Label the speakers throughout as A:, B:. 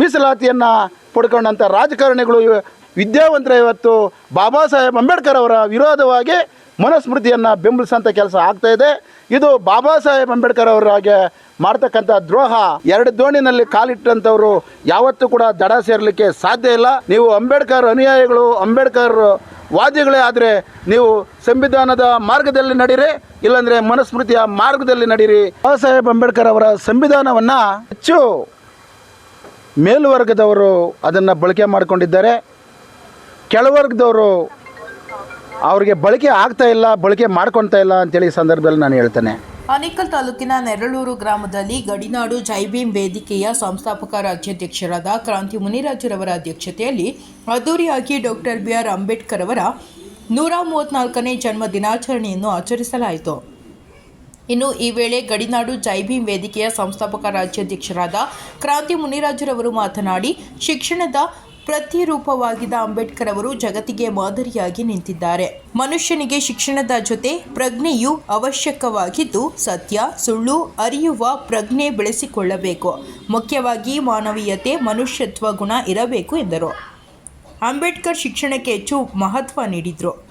A: ಮೀಸಲಾತಿಯನ್ನು ಪಡ್ಕೊಂಡಂಥ ರಾಜಕಾರಣಿಗಳು ವಿದ್ಯಾವಂತರ ಇವತ್ತು ಬಾಬಾ ಸಾಹೇಬ್ ಅಂಬೇಡ್ಕರ್ ಅವರ ವಿರೋಧವಾಗಿ ಮನುಸ್ಮೃತಿಯನ್ನು ಬೆಂಬಲಿಸೋಂಥ ಕೆಲಸ ಆಗ್ತಾ ಇದೆ. ಇದು ಬಾಬಾ ಸಾಹೇಬ್ ಅಂಬೇಡ್ಕರ್ ಅವರಾಗೆ ಮಾಡ್ತಕ್ಕಂಥ ದ್ರೋಹ. ಎರಡು ದೋಣಿನಲ್ಲಿ ಕಾಲಿಟ್ಟಂಥವ್ರು ಯಾವತ್ತೂ ಕೂಡ ದಡ ಸೇರಲಿಕ್ಕೆ ಸಾಧ್ಯ ಇಲ್ಲ. ನೀವು ಅಂಬೇಡ್ಕರ್ ಅನುಯಾಯಿಗಳು, ಅಂಬೇಡ್ಕರ್ ವಾದಿಗಳೇ ಆದರೆ ನೀವು ಸಂವಿಧಾನದ ಮಾರ್ಗದಲ್ಲಿ ನಡೀರಿ, ಇಲ್ಲಾಂದರೆ ಮನುಸ್ಮೃತಿಯ ಮಾರ್ಗದಲ್ಲಿ ನಡೀರಿ. ಬಾಬಾ ಸಾಹೇಬ್ ಅಂಬೇಡ್ಕರ್ ಅವರ ಸಂವಿಧಾನವನ್ನು ಹೆಚ್ಚು ಮೇಲ್ವರ್ಗದವರು ಅದನ್ನು ಬಳಕೆ ಮಾಡಿಕೊಂಡಿದ್ದಾರೆ. ಕೆಳವರ್ಗದವರು ಅವರಿಗೆ ಬಳಕೆ ಆಗ್ತಾ ಇಲ್ಲ, ಬಳಕೆ ಮಾಡ್ಕೊತಾ ಇಲ್ಲ ಅಂತೇಳಿ ಈ ಸಂದರ್ಭದಲ್ಲಿ ನಾನು ಹೇಳ್ತೇನೆ.
B: ಆನೇಕಲ್ ತಾಲೂಕಿನ ನೆರಳೂರು ಗ್ರಾಮದಲ್ಲಿ ಗಡಿನಾಡು ಜೈಭೀಮ್ ವೇದಿಕೆಯ ಸಂಸ್ಥಾಪಕ ರಾಜ್ಯಾಧ್ಯಕ್ಷರಾದ ಕ್ರಾಂತಿ ಮುನಿರಾಜರವರ ಅಧ್ಯಕ್ಷತೆಯಲ್ಲಿ ಅದ್ದೂರಿಯಾಗಿ ಡಾಕ್ಟರ್ ಬಿ ಆರ್ ಅಂಬೇಡ್ಕರ್ ಅವರ ನೂರ ಮೂವತ್ತ್ನಾಲ್ಕನೇ ಜನ್ಮ ದಿನಾಚರಣೆಯನ್ನು ಆಚರಿಸಲಾಯಿತು. ಇನ್ನು ಈ ವೇಳೆ ಗಡಿನಾಡು ಜೈಭೀಮ್ ವೇದಿಕೆಯ ಸಂಸ್ಥಾಪಕ ರಾಜ್ಯಾಧ್ಯಕ್ಷರಾದ ಕ್ರಾಂತಿ ಮುನಿರಾಜರವರು ಮಾತನಾಡಿ, ಶಿಕ್ಷಣದ ಪ್ರತಿರೂಪವಾಗಿದ್ದ ಅಂಬೇಡ್ಕರ್ ಅವರು ಜಗತ್ತಿಗೆ ಮಾದರಿಯಾಗಿ ನಿಂತಿದ್ದಾರೆ. ಮನುಷ್ಯನಿಗೆ ಶಿಕ್ಷಣದ ಜೊತೆ ಪ್ರಜ್ಞೆಯು ಅವಶ್ಯಕವಾಗಿದ್ದು, ಸತ್ಯ, ಸುಳ್ಳು ಅರಿಯುವ ಪ್ರಜ್ಞೆ ಬೆಳೆಸಿಕೊಳ್ಳಬೇಕು. ಮುಖ್ಯವಾಗಿ ಮಾನವೀಯತೆ, ಮನುಷ್ಯತ್ವ ಗುಣ ಇರಬೇಕು ಎಂದರು. ಅಂಬೇಡ್ಕರ್ ಶಿಕ್ಷಣಕ್ಕೆ ಹೆಚ್ಚು ಮಹತ್ವ ನೀಡಿದರು.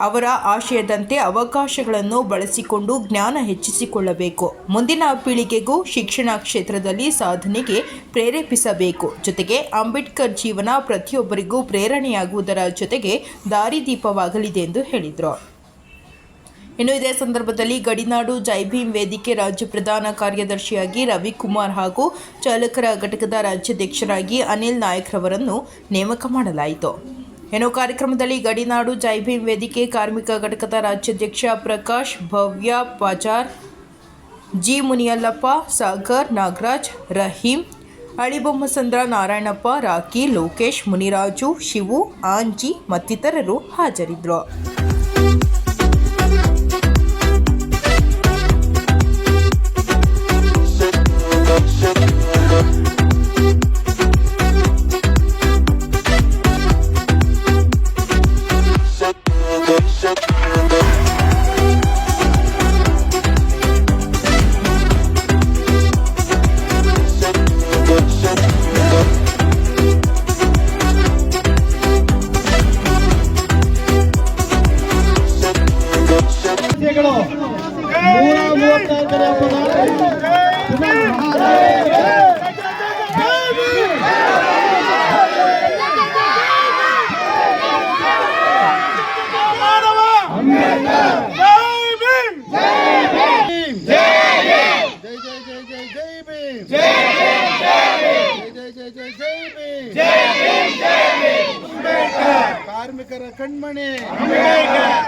B: ಅವರ ಆಶಯದಂತೆ ಅವಕಾಶಗಳನ್ನು ಬಳಸಿಕೊಂಡು ಜ್ಞಾನ ಹೆಚ್ಚಿಸಿಕೊಳ್ಳಬೇಕು. ಮುಂದಿನ ಪೀಳಿಗೆಗೂ ಶಿಕ್ಷಣ ಕ್ಷೇತ್ರದಲ್ಲಿ ಸಾಧನೆಗೆ ಪ್ರೇರೇಪಿಸಬೇಕು. ಜೊತೆಗೆ ಅಂಬೇಡ್ಕರ್ ಜೀವನ ಪ್ರತಿಯೊಬ್ಬರಿಗೂ ಪ್ರೇರಣೆಯಾಗುವುದರ ಜೊತೆಗೆ ದಾರಿದೀಪವಾಗಲಿದೆ ಎಂದು ಹೇಳಿದರು. ಇನ್ನು ಇದೇ ಸಂದರ್ಭದಲ್ಲಿ ಗಡಿನಾಡು ಜೈಭೀಮ್ ವೇದಿಕೆ ರಾಜ್ಯ ಪ್ರಧಾನ ಕಾರ್ಯದರ್ಶಿಯಾಗಿ ರವಿಕುಮಾರ್ ಹಾಗೂ ಚಾಲಕರ ಘಟಕದ ರಾಜ್ಯಾಧ್ಯಕ್ಷರಾಗಿ ಅನಿಲ್ ನಾಯಕ್ರವರನ್ನು ನೇಮಕ ಮಾಡಲಾಯಿತು. ಇನ್ನು ಕಾರ್ಯಕ್ರಮದಲ್ಲಿ ಗಡಿನಾಡು ಜೈಭೀಮ್ ವೇದಿಕೆ ಕಾರ್ಮಿಕ ಘಟಕದ ರಾಜ್ಯಾಧ್ಯಕ್ಷ ಪ್ರಕಾಶ್, ಭವ್ಯ ಪಜಾರ್ ಜಿ ಮುನಿಯಲ್ಲಪ್ಪ, ಸಾಗರ್ ನಾಗರಾಜ್, ರಹೀಂ ಅಳಿಬೊಮ್ಮಸಂದ್ರ ನಾರಾಯಣಪ್ಪ, ರಾಕಿ, ಲೋಕೇಶ್, ಮುನಿರಾಜು, ಶಿವು, ಆಂಜಿ ಮತ್ತಿತರರು ಹಾಜರಿದ್ದರು.
C: ವಿಷಯಗಳು ನೂರ ಮೂವತ್ತೈದನೇ ಜೈ ಜೈ ಜೈ ಜೈ ಜೈ ಭೀಮ್ ಜೈ ಜೈ ಜೈ ಜೈ ಜೈ ಭೀಮ್ ಕಾರ್ಮಿಕರ ಕಣ್ಮಣಿ.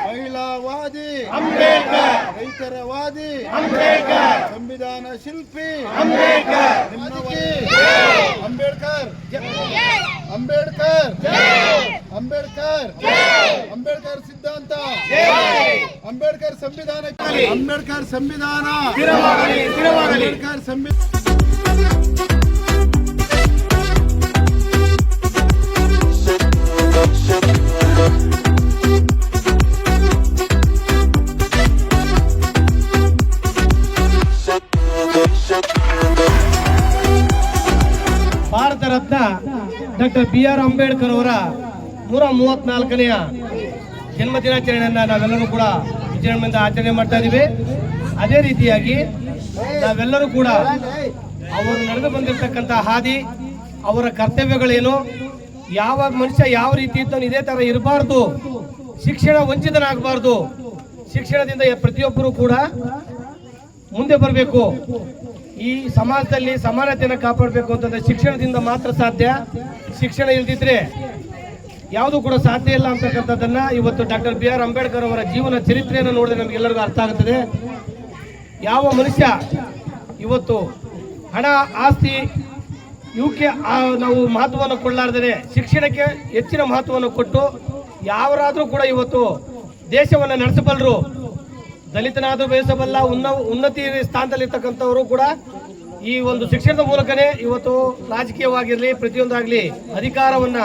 C: ಮಹಿಳಾವಾದಿ. ರೈತರ ವಾದಿ ಸಂವಿಧಾನ ಶಿಲ್ಪಿ. ಅಂಬೇಡ್ಕರ್. ಅಂಬೇಡ್ಕರ್. ಅಂಬೇಡ್ಕರ್. ಅಂಬೇಡ್ಕರ್. ಸಿದ್ಧಾಂತ. ಅಂಬೇಡ್ಕರ್ ಸಂವಿಧಾನ ಅಂಬೇಡ್ಕರ್. ಸಂವಿಧಾನ. ಅಂಬೇಡ್ಕರ್ ಸಂವಿಧಾನ.
D: ಬಿ ಆರ್ ಅಂಬೇಡ್ಕರ್ ಅವರ ನೂರ ಮೂವತ್ನಾಲ್ಕನೆಯ ಜನ್ಮ ದಿನಾಚರಣೆಯನ್ನ ನಾವೆಲ್ಲರೂ ಕೂಡ ವಿಜೃಂಭಣೆಯಿಂದ ಆಚರಣೆ ಮಾಡ್ತಾ ಇದ್ದೀವಿ ಅದೇ ರೀತಿಯಾಗಿ ನಾವೆಲ್ಲರೂ ಕೂಡ ಅವರು ನಡೆದು ಬಂದಿರತಕ್ಕಂಥ ಹಾದಿ, ಅವರ ಕರ್ತವ್ಯಗಳೇನು ಯಾವ ಮನುಷ್ಯ ಯಾವ ರೀತಿ ಇದ್ದಾನೆ ಇದೇ ತರ ಇರಬಾರ್ದು, ಶಿಕ್ಷಣ ವಂಚಿತನಾಗಬಾರ್ದು, ಶಿಕ್ಷಣದಿಂದ ಪ್ರತಿಯೊಬ್ಬರು ಕೂಡ ಮುಂದೆ ಬರಬೇಕು. ಈ ಸಮಾಜದಲ್ಲಿ ಸಮಾನತೆಯನ್ನು ಕಾಪಾಡಬೇಕು ಅಂತಂದ್ರೆ ಶಿಕ್ಷಣದಿಂದ ಮಾತ್ರ ಸಾಧ್ಯ. ಶಿಕ್ಷಣ ಇಲ್ದಿದ್ರೆ ಯಾವುದು ಕೂಡ ಸಾಧ್ಯ ಇಲ್ಲ ಅಂತಕ್ಕಂಥದ್ದನ್ನ ಇವತ್ತು ಡಾಕ್ಟರ್ ಬಿ ಆರ್ ಅಂಬೇಡ್ಕರ್ ಅವರ ಜೀವನ ಚರಿತ್ರೆಯನ್ನು ನೋಡಿದ್ರೆ ನಮಗೆಲ್ಲರಿಗೂ ಅರ್ಥ ಆಗುತ್ತದೆ. ಯಾವ ಮನುಷ್ಯ ಇವತ್ತು ಹಣ, ಆಸ್ತಿ ಇವಕ್ಕೆ ನಾವು ಮಹತ್ವವನ್ನು ಕೊಡಲಾರ್ದರೆ ಶಿಕ್ಷಣಕ್ಕೆ ಹೆಚ್ಚಿನ ಮಹತ್ವವನ್ನು ಕೊಟ್ಟು ಯಾವರಾದರೂ ಕೂಡ ಇವತ್ತು ದೇಶವನ್ನು ನಡೆಸಬಲ್ಲರು ದಲಿತನಾದರೂ ಬಯಸಬಲ್ಲ ಉನ್ನ, ಉನ್ನತಿ ಸ್ಥಾನದಲ್ಲಿರ್ತಕ್ಕಂಥವರು ಕೂಡ ಈ ಒಂದು ಶಿಕ್ಷಣದ ಮೂಲಕನೇ ಇವತ್ತು ರಾಜಕೀಯವಾಗಿರಲಿ, ಪ್ರತಿಯೊಂದಾಗಲಿ ಅಧಿಕಾರವನ್ನು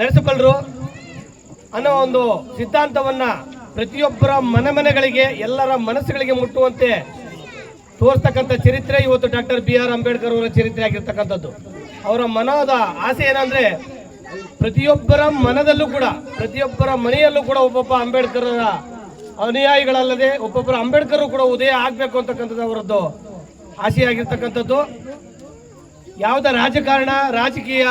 D: ನಡೆಸಿಕೊಳ್ಳರು ಅನ್ನೋ ಒಂದು ಸಿದ್ಧಾಂತವನ್ನು ಪ್ರತಿಯೊಬ್ಬರ ಮನೆ ಮನೆಗಳಿಗೆ ಎಲ್ಲರ ಮನಸ್ಸುಗಳಿಗೆ ಮುಟ್ಟುವಂತೆ ತೋರಿಸ್ತಕ್ಕಂಥ ಚರಿತ್ರೆ ಇವತ್ತು ಡಾಕ್ಟರ್ ಬಿ ಆರ್ ಅಂಬೇಡ್ಕರ್ ಅವರ ಚರಿತ್ರೆ ಆಗಿರ್ತಕ್ಕಂಥದ್ದು. ಅವರ ಮನದ ಆಸೆ ಏನಂದ್ರೆ ಪ್ರತಿಯೊಬ್ಬರ ಮನದಲ್ಲೂ ಕೂಡ, ಪ್ರತಿಯೊಬ್ಬರ ಮನೆಯಲ್ಲೂ ಕೂಡ ಒಬ್ಬೊಬ್ಬ ಅಂಬೇಡ್ಕರರ ಅನುಯಾಯಿಗಳಲ್ಲದೆ ಒಬ್ಬೊಬ್ಬರ ಅಂಬೇಡ್ಕರ್ ಕೂಡ ಉದಯ ಆಗಬೇಕು ಅಂತಕ್ಕಂಥದ್ದು ಅವರದ್ದು. ಆಸೆ ಆಗಿರ್ತಕ್ಕಂಥದ್ದು ಯಾವುದೇ ರಾಜಕಾರಣ, ರಾಜಕೀಯ,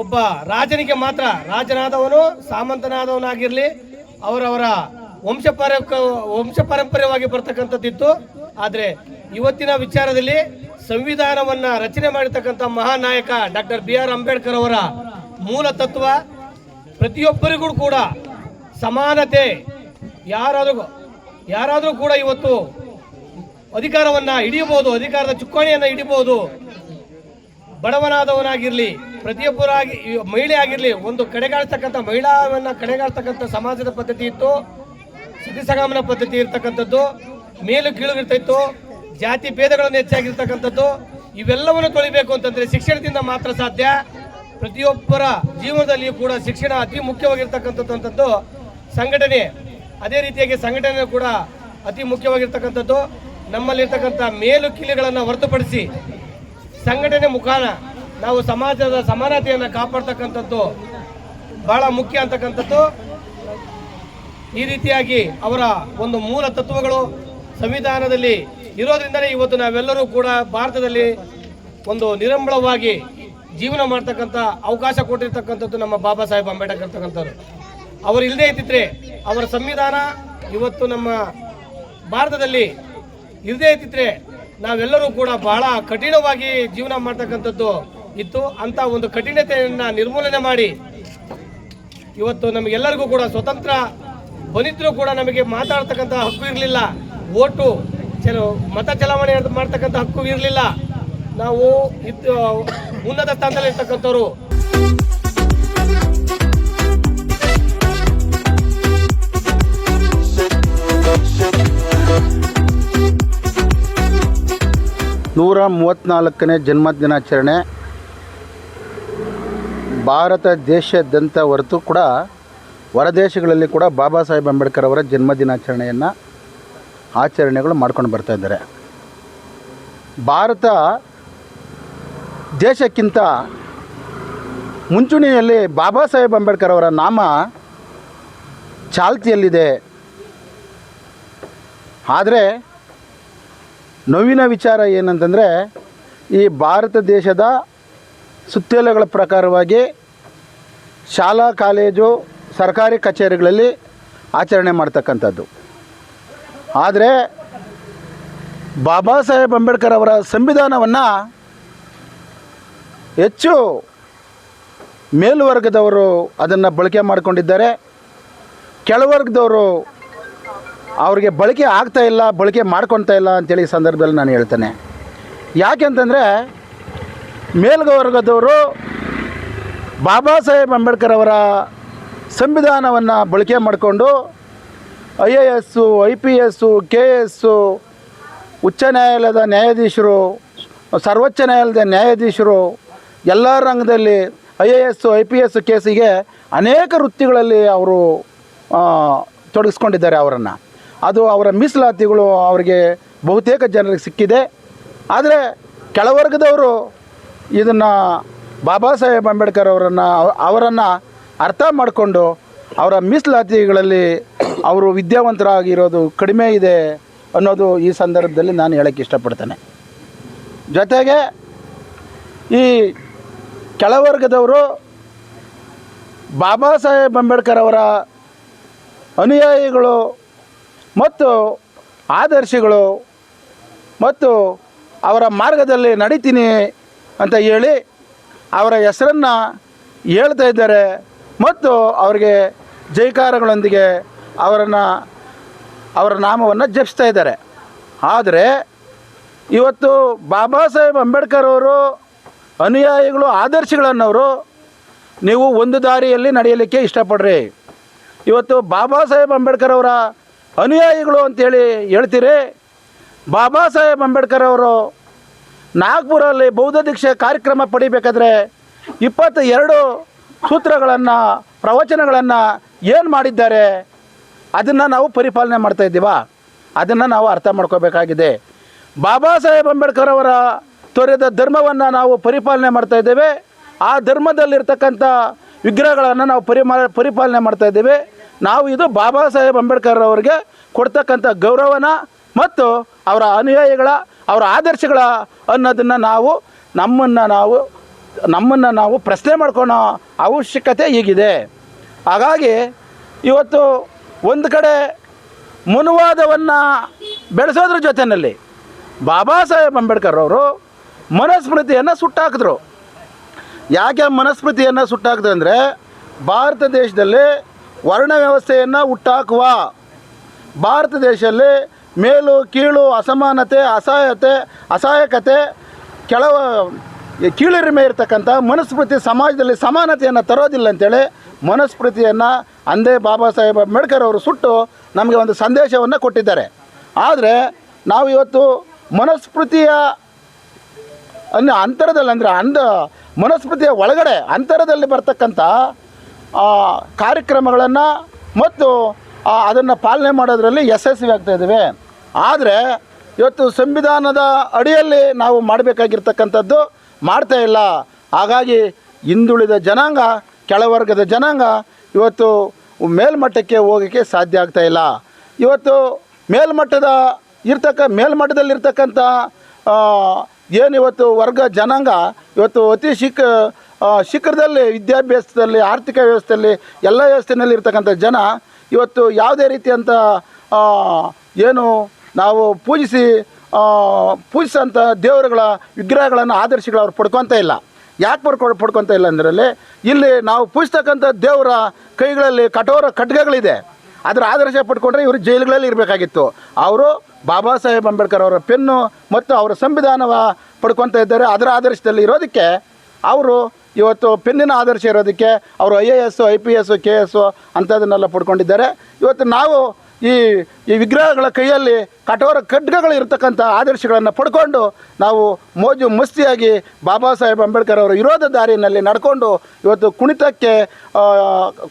D: ಒಬ್ಬ ರಾಜನಿಗೆ ಮಾತ್ರ ರಾಜನಾದವನು, ಸಾಮಂತನಾದವನಾಗಿರಲಿ, ಅವರವರ ವಂಶ ಪರ ವಂಶ ಪಾರಂಪರ್ಯವಾಗಿ ಬರ್ತಕ್ಕಂಥದ್ದಿತ್ತು. ಆದರೆ ಇವತ್ತಿನ ವಿಚಾರದಲ್ಲಿ ಸಂವಿಧಾನವನ್ನ ರಚನೆ ಮಾಡಿರ್ತಕ್ಕಂಥ ಮಹಾನಾಯಕ ಡಾಕ್ಟರ್ ಬಿ ಆರ್ ಅಂಬೇಡ್ಕರ್ ಅವರ ಮೂಲ ತತ್ವ, ಪ್ರತಿಯೊಬ್ಬರಿಗೂ ಕೂಡ ಸಮಾನತೆ. ಯಾರಾದರೂ ಯಾರಾದರೂ ಕೂಡ ಇವತ್ತು ಅಧಿಕಾರವನ್ನ ಹಿಡಿಯಬಹುದು, ಅಧಿಕಾರದ ಚುಕ್ಕಾಣಿಯನ್ನ ಹಿಡಿಬಹುದು ಬಡವನಾದವನಾಗಿರ್ಲಿ, ಪ್ರತಿಯೊಬ್ಬರಾಗಿ ಮಹಿಳೆ ಆಗಿರ್ಲಿ, ಒಂದು ಕಡೆಗಾಡ್ತಕ್ಕಂಥ ಮಹಿಳಾವನ್ನ ಕಡೆಗಾಡ್ತಕ್ಕಂಥ ಸಮಾಜದ ಪದ್ಧತಿ ಇತ್ತು, ಸ್ಥಿತಿ ಪದ್ಧತಿ ಇರ್ತಕ್ಕಂಥದ್ದು, ಮೇಲು ಕೀಳು ಇರ್ತಿತ್ತು, ಜಾತಿ ಭೇದಗಳನ್ನು ಹೆಚ್ಚಾಗಿರ್ತಕ್ಕಂಥದ್ದು, ಇವೆಲ್ಲವನ್ನು ತೊಳಿಬೇಕು ಅಂತಂದ್ರೆ ಶಿಕ್ಷಣದಿಂದ ಮಾತ್ರ ಸಾಧ್ಯ. ಪ್ರತಿಯೊಬ್ಬರ ಜೀವನದಲ್ಲಿಯೂ ಕೂಡ ಶಿಕ್ಷಣ ಅತಿ ಮುಖ್ಯವಾಗಿರ್ತಕ್ಕಂಥದ್ದು ಸಂಘಟನೆ. ಅದೇ ರೀತಿಯಾಗಿ ಸಂಘಟನೆ ಕೂಡ ಅತಿ ಮುಖ್ಯವಾಗಿರ್ತಕ್ಕಂಥದ್ದು. ನಮ್ಮಲ್ಲಿರ್ತಕ್ಕಂಥ ಮೇಲು ಕೀಳುಗಳನ್ನು ಹೊರತುಪಡಿಸಿ ಸಂಘಟನೆ ಮುಖಾನ ನಾವು ಸಮಾಜದ ಸಮಾನತೆಯನ್ನು ಕಾಪಾಡ್ತಕ್ಕಂಥದ್ದು ಬಹಳ ಮುಖ್ಯ ಅಂತಕ್ಕಂಥದ್ದು. ಈ ರೀತಿಯಾಗಿ ಅವರ ಒಂದು ಮೂಲ ತತ್ವಗಳು ಸಂವಿಧಾನದಲ್ಲಿ ಇರೋದ್ರಿಂದಲೇ ಇವತ್ತು ನಾವೆಲ್ಲರೂ ಕೂಡ ಭಾರತದಲ್ಲಿ ಒಂದು ನಿರಂಬಳವಾಗಿ ಜೀವನ ಮಾಡ್ತಕ್ಕಂಥ ಅವಕಾಶ ಕೊಟ್ಟಿರ್ತಕ್ಕಂಥದ್ದು ನಮ್ಮ ಬಾಬಾ ಸಾಹೇಬ್ ಅಂಬೇಡ್ಕರ್ ಅಂತಕ್ಕಂಥವ್ರು. ಅವರು ಇಲ್ಲದೇ ಇದ್ದಿದ್ರೆ ಅವರ ಸಂವಿಧಾನ ಇವತ್ತು ನಮ್ಮ ಭಾರತದಲ್ಲಿ ಇಲ್ಲದೇ ಇದ್ದಿದ್ರೆ ನಾವೆಲ್ಲರೂ ಕೂಡ ಬಹಳ ಕಠಿಣವಾಗಿ ಜೀವನ ಮಾಡ್ತಕ್ಕಂಥದ್ದು ಇತ್ತು. ಅಂತ ಒಂದು ಕಠಿಣತೆಯನ್ನು ನಿರ್ಮೂಲನೆ ಮಾಡಿ ಇವತ್ತು ನಮಗೆಲ್ಲರಿಗೂ ಕೂಡ ಸ್ವತಂತ್ರ ಬಂದಿದ್ರು ಕೂಡ ನಮಗೆ ಮಾತಾಡ್ತಕ್ಕಂಥ ಹಕ್ಕು ಇರಲಿಲ್ಲ. ಓಟು, ಚಲೋ, ಮತ ಚಲಾವಣೆ ಮಾಡ್ತಕ್ಕಂಥ ಹಕ್ಕು ಇರಲಿಲ್ಲ. ನಾವು ಉನ್ನತ ಸ್ಥಾನದಲ್ಲಿ ಇರ್ತಕ್ಕಂಥವ್ರು
A: ನೂರ ಮೂವತ್ತ್ನಾಲ್ಕನೇ ಜನ್ಮದಿನಾಚರಣೆ ಭಾರತ ದೇಶದಂತ ಹೊರತು ಕೂಡ ಹೊರದೇಶಗಳಲ್ಲಿ ಕೂಡ ಬಾಬಾ ಸಾಹೇಬ್ ಅಂಬೇಡ್ಕರ್ ಅವರ ಜನ್ಮದಿನಾಚರಣೆಯನ್ನು ಆಚರಣೆಗಳು ಮಾಡ್ಕೊಂಡು ಬರ್ತಾ ಇದ್ದಾರೆ. ಭಾರತ ದೇಶಕ್ಕಿಂತ ಮುಂಚೂಣಿಯಲ್ಲಿ ಬಾಬಾ ಸಾಹೇಬ್ ಅಂಬೇಡ್ಕರ್ ಅವರ ನಾಮ ಚಾಲ್ತಿಯಲ್ಲಿದೆ. ಆದರೆ ನೋವಿನ ವಿಚಾರ ಏನಂತಂದರೆ, ಈ ಭಾರತ ದೇಶದ ಸುತ್ತೋಲೆಗಳ ಪ್ರಕಾರವಾಗಿ ಶಾಲಾ, ಕಾಲೇಜು, ಸರ್ಕಾರಿ ಕಚೇರಿಗಳಲ್ಲಿ ಆಚರಣೆ ಮಾಡ್ತಕ್ಕಂಥದ್ದು. ಆದರೆ, ಬಾಬಾ ಸಾಹೇಬ್ ಅಂಬೇಡ್ಕರ್ ಅವರ ಸಂವಿಧಾನವನ್ನು ಹೆಚ್ಚು ಮೇಲ್ವರ್ಗದವರು ಅದನ್ನು ಬಳಕೆ ಮಾಡಿಕೊಂಡಿದ್ದಾರೆ. ಕೆಳವರ್ಗದವರು ಅವ್ರಿಗೆ ಬಳಕೆ ಆಗ್ತಾ ಇಲ್ಲ, ಬಳಕೆ ಮಾಡ್ಕೊತಾ ಇಲ್ಲ ಅಂತೇಳಿ ಈ ಸಂದರ್ಭದಲ್ಲಿ ನಾನು ಹೇಳ್ತೇನೆ. ಯಾಕೆಂತಂದರೆ ಮೇಲ್ಗವರ್ಗದವರು ಬಾಬಾ ಸಾಹೇಬ್ ಅಂಬೇಡ್ಕರ್ ಅವರ ಸಂವಿಧಾನವನ್ನು ಬಳಕೆ ಮಾಡಿಕೊಂಡು I A S I P S K S ಉಚ್ಚ ನ್ಯಾಯಾಲಯದ ನ್ಯಾಯಾಧೀಶರು, ಸರ್ವೋಚ್ಚ ನ್ಯಾಯಾಲಯದ ನ್ಯಾಯಾಧೀಶರು ಎಲ್ಲ ರಂಗದಲ್ಲಿ I A S I P S ಕೇಸಿಗೆ ಅನೇಕ ವೃತ್ತಿಗಳಲ್ಲಿ ಅವರು ತೊಡಗಿಸ್ಕೊಂಡಿದ್ದಾರೆ ಅವರನ್ನು. ಅದು ಅವರ ಮೀಸಲಾತಿಗಳು ಅವರಿಗೆ ಬಹುತೇಕ ಜನರಿಗೆ ಸಿಕ್ಕಿದೆ. ಆದರೆ ಕೆಳವರ್ಗದವರು ಇದನ್ನು ಬಾಬಾ ಸಾಹೇಬ್ ಅಂಬೇಡ್ಕರ್ ಅವರನ್ನು ಅವರನ್ನು ಅರ್ಥ ಮಾಡಿಕೊಂಡು ಅವರ ಮೀಸಲಾತಿಗಳಲ್ಲಿ ಅವರು ವಿದ್ಯಾವಂತರಾಗಿರೋದು ಕಡಿಮೆ ಇದೆ ಅನ್ನೋದು ಈ ಸಂದರ್ಭದಲ್ಲಿ ನಾನು ಹೇಳೋಕ್ಕೆ ಇಷ್ಟಪಡ್ತೇನೆ. ಜೊತೆಗೆ ಈ ಕೆಳವರ್ಗದವರು ಬಾಬಾ ಸಾಹೇಬ್ ಅಂಬೇಡ್ಕರ್ ಅವರ ಅನುಯಾಯಿಗಳು ಮತ್ತು ಆದರ್ಶಗಳು ಮತ್ತು ಅವರ ಮಾರ್ಗದಲ್ಲಿ ನಡೀತೀನಿ ಅಂತ ಹೇಳಿ ಅವರ ಹೆಸರನ್ನು ಹೇಳ್ತಾ ಇದ್ದಾರೆ ಮತ್ತು ಅವರಿಗೆ ಜೈಕಾರಗಳೊಂದಿಗೆ ಅವರನ್ನು, ಅವರ ನಾಮವನ್ನು ಜಪಿಸ್ತಾ ಇದ್ದಾರೆ. ಆದರೆ ಇವತ್ತು ಬಾಬಾ ಸಾಹೇಬ್ ಅಂಬೇಡ್ಕರ್ ಅವರು ಅನುಯಾಯಿಗಳು, ಆದರ್ಶಗಳನ್ನವರು, ನೀವು ಒಂದು ದಾರಿಯಲ್ಲಿ ನಡೆಯಲಿಕ್ಕೆ ಇಷ್ಟಪಡ್ರಿ. ಇವತ್ತು ಬಾಬಾ ಸಾಹೇಬ್ ಅಂಬೇಡ್ಕರ್ ಅವರ ಅನುಯಾಯಿಗಳು ಅಂತೇಳಿ ಹೇಳ್ತೀರಿ. ಬಾಬಾ ಸಾಹೇಬ್ ಅಂಬೇಡ್ಕರ್ ಅವರು ನಾಗ್ಪುರಲ್ಲಿ ಬೌದ್ಧ ದೀಕ್ಷೆ ಕಾರ್ಯಕ್ರಮ ಪಡಿಬೇಕಾದ್ರೆ ಇಪ್ಪತ್ತ ಎರಡು ಸೂತ್ರಗಳನ್ನು, ಪ್ರವಚನಗಳನ್ನು ಏನು ಮಾಡಿದ್ದಾರೆ? ಅದನ್ನು ನಾವು ಪರಿಪಾಲನೆ ಮಾಡ್ತಾ ಇದ್ದೀವಾ? ಅದನ್ನು ನಾವು ಅರ್ಥ ಮಾಡ್ಕೋಬೇಕಾಗಿದೆ. ಬಾಬಾ ಸಾಹೇಬ್ ಅಂಬೇಡ್ಕರ್ ಅವರ ತೊರೆದ ಧರ್ಮವನ್ನು ನಾವು ಪರಿಪಾಲನೆ ಮಾಡ್ತಾ ಇದ್ದೇವೆ. ಆ ಧರ್ಮದಲ್ಲಿರ್ತಕ್ಕಂಥ ವಿಗ್ರಹಗಳನ್ನು ನಾವು ಪರಿಮಾ, ಪರಿಪಾಲನೆ ಮಾಡ್ತಾ ಇದ್ದೇವೆ. ನಾವು ಇದು ಬಾಬಾ ಸಾಹೇಬ್ ಅಂಬೇಡ್ಕರ್ ಅವರಿಗೆ ಕೊಡ್ತಕ್ಕಂಥ ಗೌರವನ ಮತ್ತು ಅವರ ಅನುಯಾಯಿಗಳ, ಅವರ ಆದರ್ಶಗಳ ಅನ್ನೋದನ್ನು ನಾವು ನಮ್ಮನ್ನು ನಾವು ನಮ್ಮನ್ನು ನಾವು ಪ್ರಶ್ನೆ ಮಾಡ್ಕೊಳ್ಳೋ ಅವಶ್ಯಕತೆ ಈಗಿದೆ. ಹಾಗಾಗಿ ಇವತ್ತು ಒಂದು ಕಡೆ ಮನುವಾದವನ್ನು ಬೆಳೆಸೋದ್ರ ಜೊತೆಯಲ್ಲಿ ಬಾಬಾ ಸಾಹೇಬ್ ಅಂಬೇಡ್ಕರ್ ಅವರು ಮನಸ್ಮೃತಿಯನ್ನು ಸುಟ್ಟಾಕಿದ್ರು. ಯಾಕೆ ಮನಸ್ಮೃತಿಯನ್ನು ಸುಟ್ಟಾಕಿದ್ರು ಅಂದರೆ ಭಾರತ ದೇಶದಲ್ಲಿ ವರ್ಣ ವ್ಯವಸ್ಥೆಯನ್ನು ಹುಟ್ಟಾಕುವ. ಭಾರತ ದೇಶದಲ್ಲಿ ಮೇಲು, ಕೀಳು, ಅಸಮಾನತೆ, ಅಸಹಾಯತೆ, ಅಸಹಾಯಕತೆ ಕೆಳವ ಕೀಳರಿಮೆ ಇರತಕ್ಕಂಥ ಮನಸ್ಮೃತಿ ಸಮಾಜದಲ್ಲಿ ಸಮಾನತೆಯನ್ನು ತರೋದಿಲ್ಲ ಅಂತೇಳಿ ಮನಸ್ಮೃತಿಯನ್ನು ಅಂದೇ ಬಾಬಾ ಸಾಹೇಬ್ ಅಂಬೇಡ್ಕರ್ ಅವರು ಸುಟ್ಟು ನಮಗೆ ಒಂದು ಸಂದೇಶವನ್ನು ಕೊಟ್ಟಿದ್ದಾರೆ. ಆದರೆ ನಾವು ಇವತ್ತು ಮನಸ್ಮೃತಿಯ ಅನ್ನ ಅಂತರದಲ್ಲಿ ಅಂದರೆ ಅಂದ ಮನಸ್ಮೃತಿಯ ಒಳಗಡೆ ಅಂತರದಲ್ಲಿ ಬರ್ತಕ್ಕಂಥ ಕಾರ್ಯಕ್ರಮಗಳನ್ನು ಮತ್ತು ಅದನ್ನು ಪಾಲನೆ ಮಾಡೋದರಲ್ಲಿ ಯಶಸ್ವಿ ಆಗ್ತಾ ಇದ್ದೇವೆ. ಆದರೆ ಇವತ್ತು ಸಂವಿಧಾನದ ಅಡಿಯಲ್ಲಿ ನಾವು ಮಾಡಬೇಕಾಗಿರ್ತಕ್ಕಂಥದ್ದು ಮಾಡ್ತಾ ಇಲ್ಲ. ಹಾಗಾಗಿ ಹಿಂದುಳಿದ ಜನಾಂಗ ಕೆಳವರ್ಗದ ಜನಾಂಗ ಇವತ್ತು ಮೇಲ್ಮಟ್ಟಕ್ಕೆ ಹೋಗೋಕ್ಕೆ ಸಾಧ್ಯ ಆಗ್ತಾ ಇಲ್ಲ. ಇವತ್ತು ಮೇಲ್ಮಟ್ಟದ ಇರ್ತಕ್ಕ ಮೇಲ್ಮಟ್ಟದಲ್ಲಿರ್ತಕ್ಕಂಥ ಏನಿವತ್ತು ವರ್ಗ ಜನಾಂಗ ಇವತ್ತು ಅತಿ ಆ, ಶಿಖರದಲ್ಲಿ, ವಿದ್ಯಾಭ್ಯಾಸದಲ್ಲಿ, ಆರ್ಥಿಕ ವ್ಯವಸ್ಥೆಯಲ್ಲಿ ಎಲ್ಲ ವ್ಯವಸ್ಥೆಯಲ್ಲಿ ಇರ್ತಕ್ಕಂಥ ಜನ ಇವತ್ತು ಯಾವುದೇ ರೀತಿಯಂಥ ಏನು ನಾವು ಪೂಜಿಸಿ ಪೂಜಿಸೋಂಥ ದೇವರುಗಳ ವಿಗ್ರಹಗಳನ್ನು, ಆದರ್ಶಗಳು ಅವ್ರು ಪಡ್ಕೊತ ಇಲ್ಲ. ಯಾಕೆ ಪಡ್ಕೊ, ಪಡ್ಕೊತ ಇಲ್ಲ ಅಂದ್ರಲ್ಲಿ, ಇಲ್ಲಿ ನಾವು ಪೂಜಿಸ್ತಕ್ಕಂಥ ದೇವರ ಕೈಗಳಲ್ಲಿ ಕಠೋರ ಖಡ್ಗಗಳಿದೆ. ಅದರ ಆದರ್ಶ ಪಡ್ಕೊಂಡ್ರೆ ಇವರು ಜೈಲುಗಳಲ್ಲಿ ಇರಬೇಕಾಗಿತ್ತು. ಅವರು ಬಾಬಾ ಸಾಹೇಬ್ ಅಂಬೇಡ್ಕರ್ ಅವರ ಪೆನ್ನು ಮತ್ತು ಅವರ ಸಂವಿಧಾನವ ಪಡ್ಕೊತ ಇದ್ದಾರೆ. ಅದರ ಆದರ್ಶದಲ್ಲಿ ಇರೋದಕ್ಕೆ ಅವರು ಇವತ್ತು ಪೆನ್ನಿನ ಆದರ್ಶ ಇರೋದಕ್ಕೆ ಅವರು I A S, I P S, K S ಅಂಥದನ್ನೆಲ್ಲ ಪಡ್ಕೊಂಡಿದ್ದಾರೆ. ಇವತ್ತು ನಾವು ಈ ಈ ವಿಗ್ರಹಗಳ ಕೈಯಲ್ಲಿ ಕಠೋರ ಖಡ್ಗಗಳು ಇರತಕ್ಕಂಥ ಆದರ್ಶಗಳನ್ನು ಪಡ್ಕೊಂಡು ನಾವು ಮೋಜು ಮಸ್ತಿಯಾಗಿ ಬಾಬಾ ಸಾಹೇಬ್ ಅಂಬೇಡ್ಕರ್ ಅವರ ವಿರೋಧ ದಾರಿಯಲ್ಲಿ ನಡ್ಕೊಂಡು ಇವತ್ತು ಕುಣಿತಕ್ಕೆ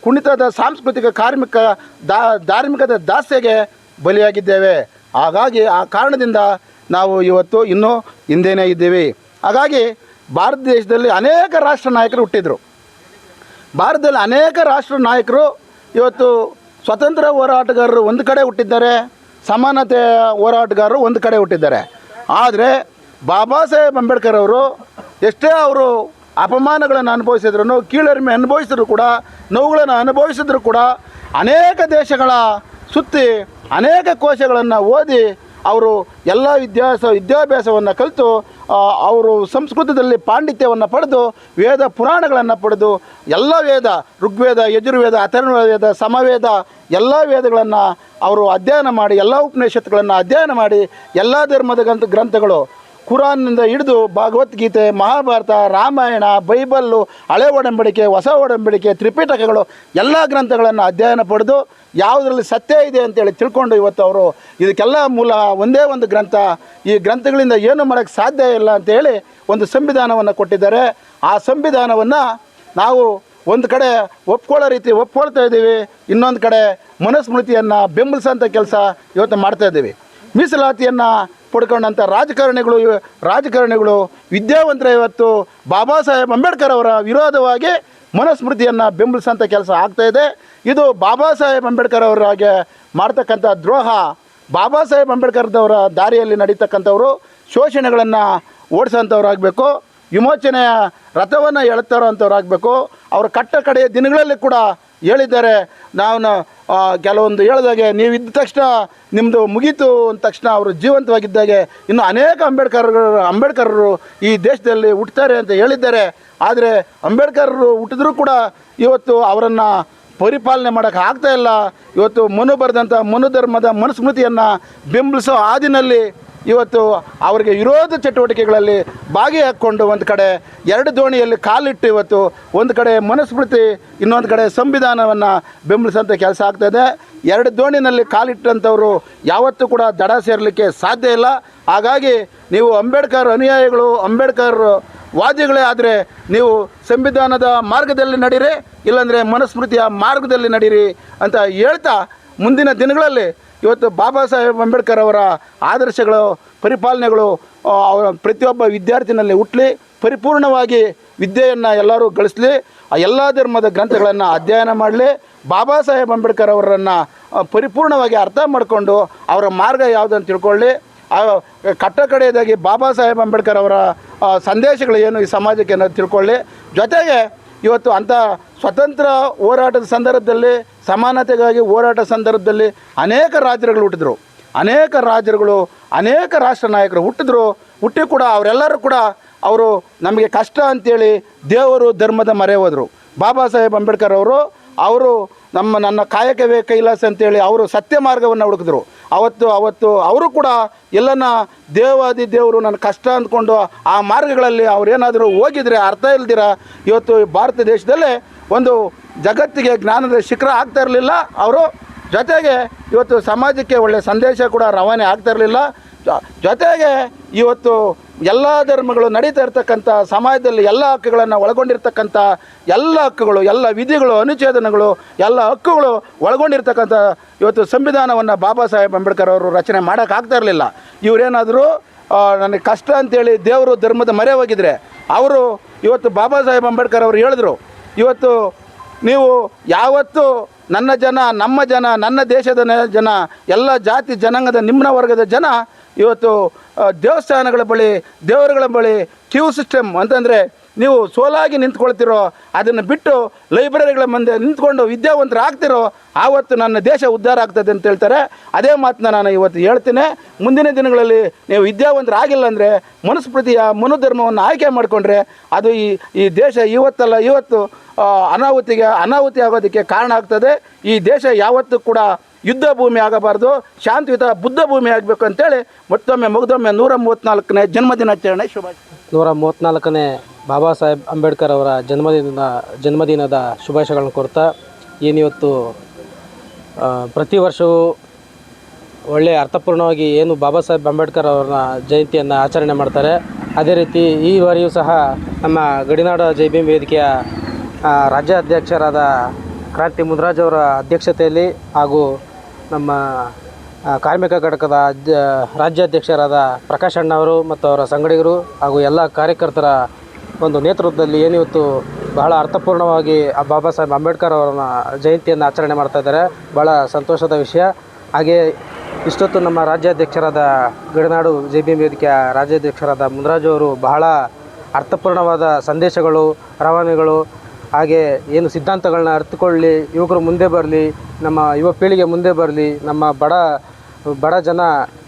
A: ಕುಣಿತದ ಸಾಂಸ್ಕೃತಿಕ ಕಾರ್ಮಿಕ ದಾ, ಧಾರ್ಮಿಕದ ದಾಸ್ಯಗೆ ಬಲಿಯಾಗಿದ್ದೇವೆ. ಹಾಗಾಗಿ ಆ ಕಾರಣದಿಂದ ನಾವು ಇವತ್ತು ಇನ್ನೂ ಹಿಂದೆನೇ ಇದ್ದೀವಿ. ಹಾಗಾಗಿ ಭಾರತ ದೇಶದಲ್ಲಿ ಅನೇಕ ರಾಷ್ಟ್ರ ನಾಯಕರು ಹುಟ್ಟಿದರು. ಭಾರತದಲ್ಲಿ ಅನೇಕ ರಾಷ್ಟ್ರ ನಾಯಕರು ಇವತ್ತು ಸ್ವತಂತ್ರ ಹೋರಾಟಗಾರರು ಒಂದು ಕಡೆ ಹುಟ್ಟಿದ್ದಾರೆ, ಸಮಾನತೆ ಹೋರಾಟಗಾರರು ಒಂದು ಕಡೆ ಹುಟ್ಟಿದ್ದಾರೆ. ಆದರೆ ಬಾಬಾ ಸಾಹೇಬ್ ಅಂಬೇಡ್ಕರ್ ಅವರು ಎಷ್ಟೇ ಅವರು ಅಪಮಾನಗಳನ್ನು ಅನುಭವಿಸಿದ್ರು ಕೀಳರಿಮೆ ಅನುಭವಿಸಿದ್ರು ಕೂಡ, ನೋವುಗಳನ್ನು ಅನುಭವಿಸಿದ್ರು ಕೂಡ ಅನೇಕ ದೇಶಗಳ ಸುತ್ತಿ ಅನೇಕ ಕೋಶಗಳನ್ನು ಓದಿ ಅವರು ಎಲ್ಲ ವಿದ್ಯಾಸ ವಿದ್ಯಾಭ್ಯಾಸವನ್ನು ಕಲಿತು ಅವರು ಸಂಸ್ಕೃತದಲ್ಲಿ ಪಾಂಡಿತ್ಯವನ್ನು ಪಡೆದು, ವೇದ ಪುರಾಣಗಳನ್ನು ಪಡೆದು, ಎಲ್ಲ ವೇದ, ಋಗ್ವೇದ, ಯಜುರ್ವೇದ ಅಥರ್ವ ವೇದ ಸಮವೇದ, ಎಲ್ಲ ವೇದಗಳನ್ನು ಅವರು ಅಧ್ಯಯನ ಮಾಡಿ, ಎಲ್ಲ ಉಪನಿಷತ್ತುಗಳನ್ನು ಅಧ್ಯಯನ ಮಾಡಿ, ಎಲ್ಲ ಧರ್ಮದ ಗ್ರಂಥ ಗ್ರಂಥಗಳು ಕುರಾನ್ನಿಂದ ಹಿಡಿದು ಭಗವದ್ಗೀತೆ, ಮಹಾಭಾರತ, ರಾಮಾಯಣ, ಬೈಬಲ್ಲು, ಹಳೆ ಒಡಂಬಡಿಕೆ, ಹೊಸ ಒಡಂಬಡಿಕೆ, ತ್ರಿಪಿಟಕಗಳು, ಎಲ್ಲ ಗ್ರಂಥಗಳನ್ನು ಅಧ್ಯಯನ ಪಡೆದು ಯಾವುದರಲ್ಲಿ ಸತ್ಯ ಇದೆ ಅಂತೇಳಿ ತಿಳ್ಕೊಂಡು ಇವತ್ತು ಅವರು ಇದಕ್ಕೆಲ್ಲ ಮೂಲ ಒಂದೇ ಒಂದು ಗ್ರಂಥ. ಈ ಗ್ರಂಥಗಳಿಂದ ಏನು ಮಾಡೋಕ್ಕೆ ಸಾಧ್ಯ ಇಲ್ಲ ಅಂತೇಳಿ ಒಂದು ಸಂವಿಧಾನವನ್ನು ಕೊಟ್ಟಿದ್ದಾರೆ. ಆ ಸಂವಿಧಾನವನ್ನು ನಾವು ಒಂದು ಕಡೆ ಒಪ್ಕೊಳ್ಳೋ ರೀತಿ ಒಪ್ಕೊಳ್ತಾ ಇದ್ದೀವಿ, ಇನ್ನೊಂದು ಕಡೆ ಮನುಸ್ಮೃತಿಯನ್ನು ಬೆಂಬಲಿಸೋಂಥ ಕೆಲಸ ಇವತ್ತು ಮಾಡ್ತಾ ಇದ್ದೀವಿ. ಮೀಸಲಾತಿಯನ್ನು ಪಡ್ಕೊಂಡಂಥ ರಾಜಕಾರಣಿಗಳು ರಾಜಕಾರಣಿಗಳು ವಿದ್ಯಾವಂತರ ಇವತ್ತು ಬಾಬಾ ಸಾಹೇಬ್ ಅಂಬೇಡ್ಕರ್ ಅವರ ವಿರೋಧವಾಗಿ ಮನುಸ್ಮೃತಿಯನ್ನು ಬೆಂಬಲಿಸೋಂಥ ಕೆಲಸ ಆಗ್ತಾ ಇದೆ. ಇದು ಬಾಬಾ ಸಾಹೇಬ್ ಅಂಬೇಡ್ಕರ್ ಅವರಾಗೆ ಮಾಡ್ತಕ್ಕಂಥ ದ್ರೋಹ, ಬಾಬಾ ಸಾಹೇಬ್ ಅಂಬೇಡ್ಕರ್ದವರ ದಾರಿಯಲ್ಲಿ ನಡೀತಕ್ಕಂಥವರು ಶೋಷಣೆಗಳನ್ನು ಓಡಿಸೋಂಥವ್ರಾಗಬೇಕು ವಿಮೋಚನೆಯ ರಥವನ್ನು ಎಳ್ತಾರೋ ಅಂಥವ್ರಾಗಬೇಕು ಅವರ ಕಟ್ಟ ಕಡೆಯ ದಿನಗಳಲ್ಲಿ ಕೂಡ ಹೇಳಿದ್ದಾರೆ. ನಾವು ಆ, ಕೆಲವೊಂದು ಹೇಳಿದಾಗೆ ನೀವು ಇದ್ದ ತಕ್ಷಣ ನಿಮ್ಮದು ಮುಗೀತು ಅಂದ ತಕ್ಷಣ ಅವರು ಜೀವಂತವಾಗಿದ್ದಾಗೆ ಇನ್ನು ಅನೇಕ ಅಂಬೇಡ್ಕರ್ಗಳು ಅಂಬೇಡ್ಕರ್ರು ಈ ದೇಶದಲ್ಲಿ ಹುಟ್ಟುತ್ತಾರೆ ಅಂತ ಹೇಳಿದ್ದಾರೆ. ಆದರೆ ಅಂಬೇಡ್ಕರ್ರು ಹುಟ್ಟಿದ್ರೂ ಕೂಡ ಇವತ್ತು ಅವರನ್ನು ಪರಿಪಾಲನೆ ಮಾಡೋಕ್ಕೆ ಆಗ್ತಾಯಿಲ್ಲ ಇವತ್ತು ಮನು ಬರೆದಂಥ ಮನುಧರ್ಮದ ಮನುಸ್ಮೃತಿಯನ್ನು ಬೆಂಬಲಿಸೋ ಹಾದಿನಲ್ಲಿ ಇವತ್ತು ಅವರಿಗೆ ವಿರೋಧ ಚಟುವಟಿಕೆಗಳಲ್ಲಿ ಭಾಗಿಯಾಕೊಂಡು ಒಂದು ಕಡೆ ಎರಡು ದೋಣಿಯಲ್ಲಿ ಕಾಲಿಟ್ಟು ಇವತ್ತು ಒಂದು ಕಡೆ ಮನುಸ್ಮೃತಿ ಇನ್ನೊಂದು ಕಡೆ ಸಂವಿಧಾನವನ್ನು ಬೆಂಬಲಿಸೋಂಥ ಕೆಲಸ ಆಗ್ತಾಯಿದೆ ಎರಡು ದೋಣಿನಲ್ಲಿ ಕಾಲಿಟ್ಟಂಥವರು ಯಾವತ್ತೂ ಕೂಡ ದಡ ಸೇರಲಿಕ್ಕೆ ಸಾಧ್ಯ ಇಲ್ಲ. ಹಾಗಾಗಿ ನೀವು ಅಂಬೇಡ್ಕರ್ ಅನುಯಾಯಿಗಳು, ಅಂಬೇಡ್ಕರ್ ವಾದಿಗಳೇ ಆದರೆ ನೀವು ಸಂವಿಧಾನದ ಮಾರ್ಗದಲ್ಲಿ ನಡೀರಿ, ಇಲ್ಲಾಂದರೆ ಮನುಸ್ಮೃತಿಯ ಮಾರ್ಗದಲ್ಲಿ ನಡೀರಿ ಅಂತ ಹೇಳ್ತಾ ಮುಂದಿನ ದಿನಗಳಲ್ಲಿ ಇವತ್ತು ಬಾಬಾ ಸಾಹೇಬ್ ಅಂಬೇಡ್ಕರ್ ಅವರ ಆದರ್ಶಗಳು, ಪರಿಪಾಲನೆಗಳು ಅವರ ಪ್ರತಿಯೊಬ್ಬ ವಿದ್ಯಾರ್ಥಿನಲ್ಲಿ ಹುಟ್ಟಲಿ ಪರಿಪೂರ್ಣವಾಗಿ ವಿದ್ಯೆಯನ್ನು ಎಲ್ಲರೂ ಗಳಿಸಲಿ, ಆ ಎಲ್ಲ ಧರ್ಮದ ಗ್ರಂಥಗಳನ್ನು ಅಧ್ಯಯನ ಮಾಡಲಿ, ಬಾಬಾ ಸಾಹೇಬ್ ಅಂಬೇಡ್ಕರ್ ಅವರನ್ನು ಪರಿಪೂರ್ಣವಾಗಿ ಅರ್ಥ ಮಾಡಿಕೊಂಡು ಅವರ ಮಾರ್ಗ ಯಾವುದಂತ ತಿಳ್ಕೊಳ್ಳಿ. ಕಟ್ಟ ಕಡೆಯದಾಗಿ ಬಾಬಾ ಸಾಹೇಬ್ ಅಂಬೇಡ್ಕರ್ ಅವರ ಸಂದೇಶಗಳು ಏನು ಈ ಸಮಾಜಕ್ಕೆ ಅನ್ನೋದು ತಿಳ್ಕೊಳ್ಳಿ. ಜೊತೆಗೆ ಇವತ್ತು ಅಂಥ ಸ್ವತಂತ್ರ ಹೋರಾಟದ ಸಂದರ್ಭದಲ್ಲಿ ಸಮಾನತೆಗಾಗಿ ಹೋರಾಟ ಸಂದರ್ಭದಲ್ಲಿ ಅನೇಕ ರಾಜರುಗಳು ಹುಟ್ಟಿದ್ರು. ಅನೇಕ ರಾಜರುಗಳು ಅನೇಕ ರಾಷ್ಟ್ರ ನಾಯಕರು ಹುಟ್ಟಿದ್ರು. ಹುಟ್ಟಿ ಕೂಡ ಅವರೆಲ್ಲರೂ ಕೂಡ ಅವರು ನಮಗೆ ಕಷ್ಟ ಅಂತೇಳಿ ದೇವರು ಧರ್ಮದ ಮರೆ ಹೋದರು. ಬಾಬಾ ಸಾಹೇಬ್ ಅಂಬೇಡ್ಕರ್ ಅವರು ಅವರು ನಮ್ಮ ನನ್ನ ಕಾಯಕವೇ ಕೈಲಾಸ ಅಂತೇಳಿ ಅವರು ಸತ್ಯ ಮಾರ್ಗವನ್ನು ಹುಡುಕಿದ್ರು. ಅವತ್ತು ಅವತ್ತು ಅವರು ಕೂಡ ಎಲ್ಲನ ದೇವಾದಿ ದೇವರು ನನ್ನ ಕಷ್ಟ ಅಂದ್ಕೊಂಡು ಆ ಮಾರ್ಗಗಳಲ್ಲಿ ಅವ್ರೇನಾದರೂ ಹೋಗಿದ್ರೆ ಅರ್ಥ ಇಲ್ದಿರ ಇವತ್ತು ಭಾರತ ದೇಶದಲ್ಲೇ ಒಂದು ಜಗತ್ತಿಗೆ ಜ್ಞಾನದ ಶಿಖರ ಆಗ್ತಾ ಇರಲಿಲ್ಲ. ಅವರು ಜೊತೆಗೆ ಇವತ್ತು ಸಮಾಜಕ್ಕೆ ಒಳ್ಳೆಯ ಸಂದೇಶ ಕೂಡ ರವಾನೆ ಆಗ್ತಾ ಇರಲಿಲ್ಲ. ಜೊತೆಗೆ ಇವತ್ತು ಎಲ್ಲ ಧರ್ಮಗಳು ನಡೀತಾ ಇರ್ತಕ್ಕಂಥ ಸಮಾಜದಲ್ಲಿ ಎಲ್ಲ ಹಕ್ಕುಗಳನ್ನು ಒಳಗೊಂಡಿರ್ತಕ್ಕಂಥ ಎಲ್ಲ ಹಕ್ಕುಗಳು, ಎಲ್ಲ ವಿಧಿಗಳು, ಅನುಚ್ಛೇದನಗಳು, ಎಲ್ಲ ಹಕ್ಕುಗಳು ಒಳಗೊಂಡಿರ್ತಕ್ಕಂಥ ಇವತ್ತು ಸಂವಿಧಾನವನ್ನು ಬಾಬಾ ಸಾಹೇಬ್ ಅಂಬೇಡ್ಕರ್ ಅವರು ರಚನೆ ಮಾಡೋಕ್ಕಾಗ್ತಾ ಇರಲಿಲ್ಲ. ಇವರೇನಾದರೂ ನನಗೆ ಕಷ್ಟ ಅಂತೇಳಿ ದೇವರು ಧರ್ಮದ ಮರೆ ಹೋಗಿದ್ರೆ, ಅವರು ಇವತ್ತು ಬಾಬಾ ಸಾಹೇಬ್ ಅಂಬೇಡ್ಕರ್ ಅವರು ಹೇಳಿದ್ರು ಇವತ್ತು ನೀವು ಯಾವತ್ತು ನನ್ನ ಜನ, ನಮ್ಮ ಜನ, ನನ್ನ ದೇಶದ ಜನ, ಎಲ್ಲ ಜಾತಿ ಜನಾಂಗದ ನಿಮ್ನ ವರ್ಗದ ಜನ ಇವತ್ತು ದೇವಸ್ಥಾನಗಳ ಬಳಿ, ದೇವರುಗಳ ಬಳಿ ಕ್ಯೂ ಸಿಸ್ಟಮ್ ಅಂತಂದರೆ ನೀವು ಸೋಲಾಗಿ ನಿಂತ್ಕೊಳ್ತಿರೋ, ಅದನ್ನು ಬಿಟ್ಟು ಲೈಬ್ರರಿಗಳ ಮುಂದೆ ನಿಂತ್ಕೊಂಡು ವಿದ್ಯಾವಂತರು ಆಗ್ತಿರೋ ಆವತ್ತು ನನ್ನ ದೇಶ ಉದ್ಧಾರ ಆಗ್ತದೆ ಅಂತ ಹೇಳ್ತಾರೆ. ಅದೇ ಮಾತನ್ನ ನಾನು ಇವತ್ತು ಹೇಳ್ತೀನಿ. ಮುಂದಿನ ದಿನಗಳಲ್ಲಿ ನೀವು ವಿದ್ಯಾವಂತರು ಆಗಿಲ್ಲ ಅಂದರೆ ಮನುಸ್ಮೃತಿಯ ಮನುಧರ್ಮವನ್ನು ಆಯ್ಕೆ ಮಾಡಿಕೊಂಡ್ರೆ, ಅದು ಈ ಈ ದೇಶ ಇವತ್ತಲ್ಲ, ಇವತ್ತು ಅನಾಹುತಿಗೆ, ಅನಾಹುತಿ ಆಗೋದಕ್ಕೆ ಕಾರಣ ಆಗ್ತದೆ. ಈ ದೇಶ ಯಾವತ್ತೂ ಕೂಡ ಯುದ್ಧ ಭೂಮಿ ಆಗಬಾರ್ದು, ಶಾಂತಿಯುತ ಬುದ್ಧ ಭೂಮಿ ಆಗಬೇಕು ಅಂತೇಳಿ ಮತ್ತೊಮ್ಮೆ ಮುಗ್ದೊಮ್ಮೆ ನೂರ ಮೂವತ್ತ್ನಾಲ್ಕನೇ ಜನ್ಮದಿನಾಚರಣೆ ಶುಭಾಶಯ.
E: ನೂರ ಮೂವತ್ತ್ನಾಲ್ಕನೇ ಬಾಬಾ ಸಾಹೇಬ್ ಅಂಬೇಡ್ಕರ್ ಅವರ ಜನ್ಮದಿನದ ಜನ್ಮದಿನದ ಶುಭಾಶಯಗಳನ್ನು ಕೊಡ್ತಾ, ಏನಿವತ್ತು ಪ್ರತಿ ವರ್ಷವೂ ಒಳ್ಳೆಯ ಅರ್ಥಪೂರ್ಣವಾಗಿ ಏನು ಬಾಬಾ ಸಾಹೇಬ್ ಅಂಬೇಡ್ಕರ್ ಅವರ ಜಯಂತಿಯನ್ನು ಆಚರಣೆ ಮಾಡ್ತಾರೆ. ಅದೇ ರೀತಿ ಈ ಬಾರಿಯೂ ಸಹ ನಮ್ಮ ಗಡಿನಾಡ ಜೈ ಭೀಮ್ ವೇದಿಕೆಯ ರಾಜ್ಯಾಧ್ಯಕ್ಷರಾದ ಕ್ರಾಂತಿ ಮುದ್ರಾಜ್ ಅವರ ಅಧ್ಯಕ್ಷತೆಯಲ್ಲಿ ಹಾಗೂ ನಮ್ಮ ಕಾರ್ಮಿಕ ಘಟಕದ ಅಧ್ಯ ರಾಜ್ಯಾಧ್ಯಕ್ಷರಾದ ಪ್ರಕಾಶ್ ಅಣ್ಣ ಅವರು ಮತ್ತು ಅವರ ಸಂಗಡಿಗರು ಹಾಗೂ ಎಲ್ಲ ಕಾರ್ಯಕರ್ತರ ಒಂದು ನೇತೃತ್ವದಲ್ಲಿ ಏನಿವತ್ತು ಬಹಳ ಅರ್ಥಪೂರ್ಣವಾಗಿ ಬಾಬಾ ಸಾಹೇಬ್ ಅಂಬೇಡ್ಕರ್ ಅವರ ಜಯಂತಿಯನ್ನು ಆಚರಣೆ ಮಾಡ್ತಾ ಇದ್ದಾರೆ. ಭಾಳ ಸಂತೋಷದ ವಿಷಯ. ಹಾಗೆ ಇಷ್ಟೊತ್ತು ನಮ್ಮ ರಾಜ್ಯಾಧ್ಯಕ್ಷರಾದ ಗಡಿನಾಡು ಜೆ ಬಿ ವೇದಿಕೆಯ ರಾಜ್ಯಾಧ್ಯಕ್ಷರಾದ ಮುನ್ರಾಜು ಅವರು ಬಹಳ ಅರ್ಥಪೂರ್ಣವಾದ ಸಂದೇಶಗಳು, ರವಾನೆಗಳು ಹಾಗೆ ಏನು ಸಿದ್ಧಾಂತಗಳನ್ನ ಅರ್ಥಕೊಳ್ಳಿ ಯುವಕರು ಮುಂದೆ ಬರಲಿ, ನಮ್ಮ ಯುವ ಪೀಳಿಗೆ ಮುಂದೆ ಬರಲಿ, ನಮ್ಮ ಬಡ ಬಡ ಜನ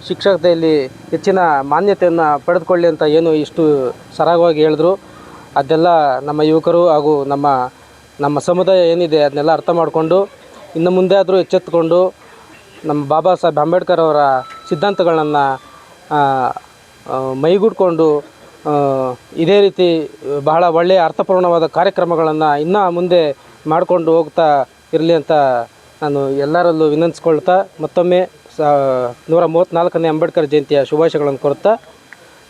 E: ಶಿಕ್ಷಕತೆಯಲ್ಲಿ ಹೆಚ್ಚಿನ ಮಾನ್ಯತೆಯನ್ನು ಪಡೆದುಕೊಳ್ಳಿ ಅಂತ ಏನು ಇಷ್ಟು ಸರಾಗವಾಗಿ ಹೇಳಿದ್ರು. ಅದೆಲ್ಲ ನಮ್ಮ ಯುವಕರು ಹಾಗೂ ನಮ್ಮ ನಮ್ಮ ಸಮುದಾಯ ಏನಿದೆ ಅದನ್ನೆಲ್ಲ ಅರ್ಥ ಮಾಡಿಕೊಂಡು, ಇನ್ನು ಮುಂದೆ ಆದರೂ ಎಚ್ಚೆತ್ತುಕೊಂಡು ನಮ್ಮ ಬಾಬಾ ಸಾಹೇಬ್ ಅಂಬೇಡ್ಕರ್ ಅವರ ಸಿದ್ಧಾಂತಗಳನ್ನು ಮೈಗೂಡ್ಕೊಂಡು ಇದೇ ರೀತಿ ಬಹಳ ಒಳ್ಳೆಯ ಅರ್ಥಪೂರ್ಣವಾದ ಕಾರ್ಯಕ್ರಮಗಳನ್ನು ಇನ್ನೂ ಮುಂದೆ ಮಾಡಿಕೊಂಡು ಹೋಗ್ತಾ ಇರಲಿ ಅಂತ ನಾನು ಎಲ್ಲರಲ್ಲೂ ವಿನಂತಿಸ್ಕೊಳ್ತಾ ಮತ್ತೊಮ್ಮೆ ಸ, ನೂರ ಮೂವತ್ತ್ನಾಲ್ಕನೇ ಅಂಬೇಡ್ಕರ್ ಜಯಂತಿಯ ಶುಭಾಶಯಗಳನ್ನು ಕೊಡ್ತಾ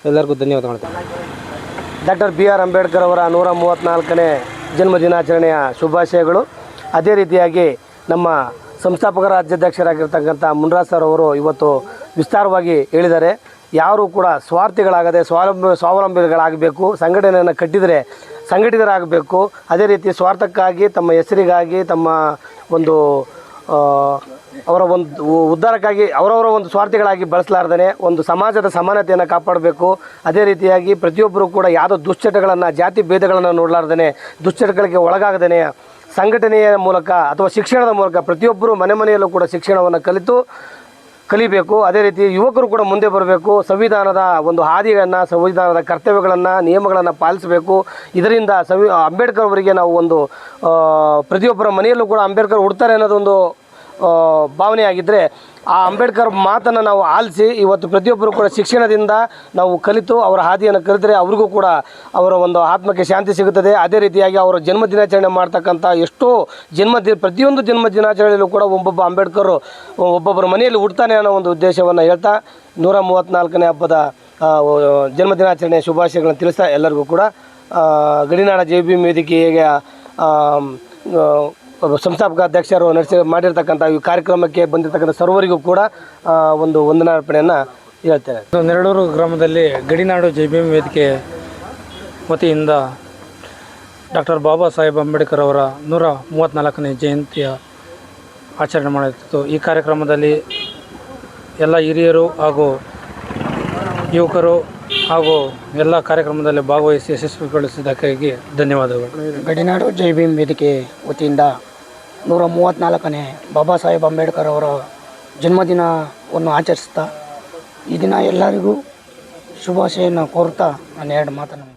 E: ಎಲ್ಲರಿಗೂ ಧನ್ಯವಾದಗಳು
F: ಡಾಕ್ಟರ್ ಬಿ ಆರ್ ಅಂಬೇಡ್ಕರ್ ಅವರ ನೂರ ಮೂವತ್ತ್ನಾಲ್ಕನೇ ಜನ್ಮ ದಿನಾಚರಣೆಯ ಶುಭಾಶಯಗಳು. ಅದೇ ರೀತಿಯಾಗಿ ನಮ್ಮ ಸಂಸ್ಥಾಪಕ ರಾಜ್ಯಾಧ್ಯಕ್ಷರಾಗಿರ್ತಕ್ಕಂಥ ಮುನ್ರಾಜ್ ಸರ್ ಅವರು ಇವತ್ತು ವಿಸ್ತಾರವಾಗಿ ಹೇಳಿದ್ದಾರೆ. ಯಾರು ಕೂಡ ಸ್ವಾರ್ಥಿಗಳಾಗದೆ ಸ್ವಾವಲಂಬಿ, ಸ್ವಾವಲಂಬಿಗಳಾಗಬೇಕು, ಸಂಘಟನೆಯನ್ನು ಕಟ್ಟಿದರೆ ಸಂಘಟಿತರಾಗಬೇಕು. ಅದೇ ರೀತಿ ಸ್ವಾರ್ಥಕ್ಕಾಗಿ, ತಮ್ಮ ಹೆಸರಿಗಾಗಿ, ತಮ್ಮ ಒಂದು ಅವರ ಒಂದು ಉದ್ಧಾರಕ್ಕಾಗಿ, ಅವರವರ ಒಂದು ಸ್ವಾರ್ಥಿಗಳಾಗಿ ಬಳಸಲಾರ್ದೇ ಒಂದು ಸಮಾಜದ ಸಮಾನತೆಯನ್ನು ಕಾಪಾಡಬೇಕು. ಅದೇ ರೀತಿಯಾಗಿ ಪ್ರತಿಯೊಬ್ಬರು ಕೂಡ ಯಾವುದೋ ದುಶ್ಚಟಗಳನ್ನು, ಜಾತಿ ಭೇದಗಳನ್ನು ನೋಡಲಾರ್ದೇ ದುಶ್ಚಟಗಳಿಗೆ ಒಳಗಾಗದೇ ಸಂಘಟನೆಯ ಮೂಲಕ ಅಥವಾ ಶಿಕ್ಷಣದ ಮೂಲಕ ಪ್ರತಿಯೊಬ್ಬರು ಮನೆ ಮನೆಯಲ್ಲೂ ಕೂಡ ಶಿಕ್ಷಣವನ್ನು ಕಲಿತು ಕಲಿಬೇಕು. ಅದೇ ರೀತಿ ಯುವಕರು ಕೂಡ ಮುಂದೆ ಬರಬೇಕು. ಸಂವಿಧಾನದ ಒಂದು ಹಾದಿಗಳನ್ನು, ಸಂವಿಧಾನದ ಕರ್ತವ್ಯಗಳನ್ನು, ನಿಯಮಗಳನ್ನು ಪಾಲಿಸಬೇಕು. ಇದರಿಂದ ಸವಿ, ಅಂಬೇಡ್ಕರ್ ಅವರಿಗೆ ನಾವು ಒಂದು ಪ್ರತಿಯೊಬ್ಬರ ಮನೆಯಲ್ಲೂ ಕೂಡ ಅಂಬೇಡ್ಕರ್ ಹುಡ್ತಾರೆ ಅನ್ನೋದೊಂದು ಭಾವನೆ ಆಗಿದ್ದರೆ ಆ ಅಂಬೇಡ್ಕರ್ ಮಾತನ್ನು ನಾವು ಆಲಿಸಿ ಇವತ್ತು ಪ್ರತಿಯೊಬ್ಬರು ಕೂಡ ಶಿಕ್ಷಣದಿಂದ ನಾವು ಕಲಿತು ಅವರ ಹಾದಿಯನ್ನು ಕಲಿತರೆ ಅವ್ರಿಗೂ ಕೂಡ ಅವರ ಒಂದು ಆತ್ಮಕ್ಕೆ ಶಾಂತಿ ಸಿಗುತ್ತದೆ. ಅದೇ ರೀತಿಯಾಗಿ ಅವರ ಜನ್ಮ ದಿನಾಚರಣೆ ಮಾಡ್ತಕ್ಕಂಥ ಎಷ್ಟೋ ಜನ್ಮ ದಿನ ಪ್ರತಿಯೊಂದು ಜನ್ಮ ದಿನಾಚರಣೆಯಲ್ಲೂ ಕೂಡ ಒಬ್ಬೊಬ್ಬ ಅಂಬೇಡ್ಕರ್ ಒಬ್ಬೊಬ್ಬರ ಮನೆಯಲ್ಲಿ ಹುಡ್ತಾನೆ ಅನ್ನೋ ಒಂದು ಉದ್ದೇಶವನ್ನು ಹೇಳ್ತಾ ನೂರ ಮೂವತ್ತ್ನಾಲ್ಕನೇ ಹಬ್ಬದ ಜನ್ಮ ದಿನಾಚರಣೆಯ ಶುಭಾಶಯಗಳನ್ನು ತಿಳಿಸ್ತಾ ಎಲ್ಲರಿಗೂ ಕೂಡ. ಗಡಿನಾಡ ಜೆ ಬಿ ವೇದಿಕೆಗೆ ಸಂಸ್ಥಾಪಕ ಅಧ್ಯಕ್ಷರು ನಡೆಸಿ ಮಾಡಿರ್ತಕ್ಕಂಥ ಈ ಕಾರ್ಯಕ್ರಮಕ್ಕೆ ಬಂದಿರತಕ್ಕಂಥ ಸರ್ವರಿಗೂ ಕೂಡ ಒಂದು ವಂದನಾರ್ಪಣೆಯನ್ನು ಹೇಳ್ತೇನೆ.
G: ನೆರಳೂರು ಗ್ರಾಮದಲ್ಲಿ ಗಡಿನಾಡು ಜೈ ಭೀಮ್ ವೇದಿಕೆ ವತಿಯಿಂದ ಡಾಕ್ಟರ್ ಬಾಬಾ ಸಾಹೇಬ್ ಅಂಬೇಡ್ಕರ್ ಅವರ ನೂರ ಮೂವತ್ತ್ನಾಲ್ಕನೇ ಜಯಂತಿಯ ಆಚರಣೆ ಮಾಡುತ್ತಿತ್ತು ಈ ಕಾರ್ಯಕ್ರಮದಲ್ಲಿ ಎಲ್ಲ ಹಿರಿಯರು ಹಾಗೂ ಯುವಕರು ಹಾಗೂ ಎಲ್ಲ ಕಾರ್ಯಕ್ರಮದಲ್ಲಿ ಭಾಗವಹಿಸಿ ಯಶಸ್ವಿಗೊಳಿಸಿದ್ದಕ್ಕಾಗಿ ಧನ್ಯವಾದಗಳು.
H: ಗಡಿನಾಡು ಜೈ ಭೀಮ್ ವೇದಿಕೆ ವತಿಯಿಂದ ನೂರ ಮೂವತ್ತ್ನಾಲ್ಕನೇ ಬಾಬಾ ಸಾಹೇಬ್ ಅಂಬೇಡ್ಕರ್ ಅವರ ಜನ್ಮದಿನವನ್ನು ಆಚರಿಸ್ತಾ ಈ ದಿನ ಎಲ್ಲರಿಗೂ ಶುಭಾಶಯನ್ನು ಕೋರ್ತಾ ನಾನು ಎರಡು ಮಾತನ್ನು